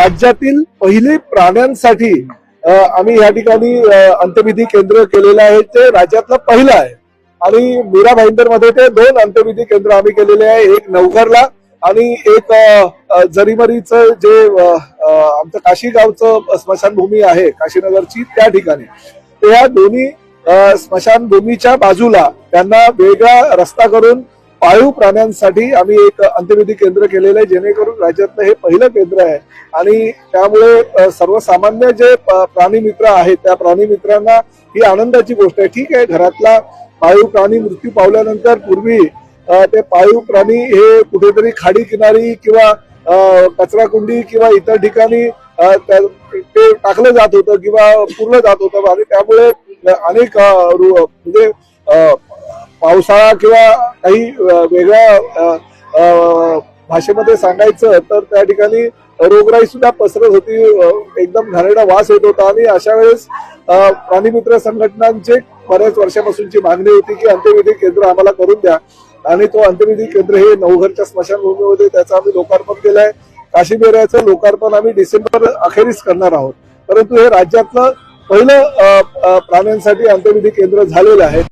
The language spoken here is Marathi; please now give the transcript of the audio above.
राज्यातील पहिली प्राण्यांसाठी आम्ही या ठिकाणी अंत्यविधी केंद्र केलेलं आहे ते राज्यातलं पहिलं आहे. आणि मीरा भाईंदरमध्ये ते दोन अंत्यविधी केंद्र आम्ही केलेले आहे एक नवघरला आणि एक जरीमरीचं जे आमचं काशी गावचं स्मशानभूमी आहे काशीनगरची त्या ठिकाणी. त्या दोन्ही स्मशानभूमीच्या बाजूला त्यांना वेगळा रस्ता करून पाळीव प्राण्यांसाठी आम्ही एक अंत्यविधी केंद्र केलेलं आहे जेणेकरून राज्यातलं हे पहिलं केंद्र आहे. आणि त्यामुळे सर्वसामान्य जे प- प्राणी मित्र आहेत त्या प्राणी मित्रांना ही आनंदाची गोष्ट आहे. ठीक आहे घरातला पाळीव प्राणी मृत्यू पावल्यानंतर पूर्वी ते पाळीव प्राणी हे कुठेतरी खाडी किनारी किंवा कचराकुंडी किंवा इतर ठिकाणी त्या- ते टाकलं जात होतं किंवा पुरलं जात होतं. आणि त्यामुळे अनेक रु- म्हणजे पावसाळा किंवा काही वेगळ्या भाषेमध्ये सांगायचं तर त्या ठिकाणी रोगराई सुद्धा पसरत होती. एकदम घाणेरडा वास येत होता आणि अशा वेळेस प्राणीमित्र संघटनांचे बऱ्याच वर्षापासूनची मागणी होती की अंत्यविधी केंद्र आम्हाला करून द्या. आणि तो अंत्यविधी केंद्र हे नवघरच्या स्मशानभूमीमध्ये त्याचं आम्ही लोकार्पण केलंय. आहे बेऱ्याचं लोकार्पण आम्ही डिसेंबर अखेरीस करणार आहोत. परंतु हे राज्यातलं पहिलं प्राण्यांसाठी अंत्यविधी केंद्र झालेलं आहे.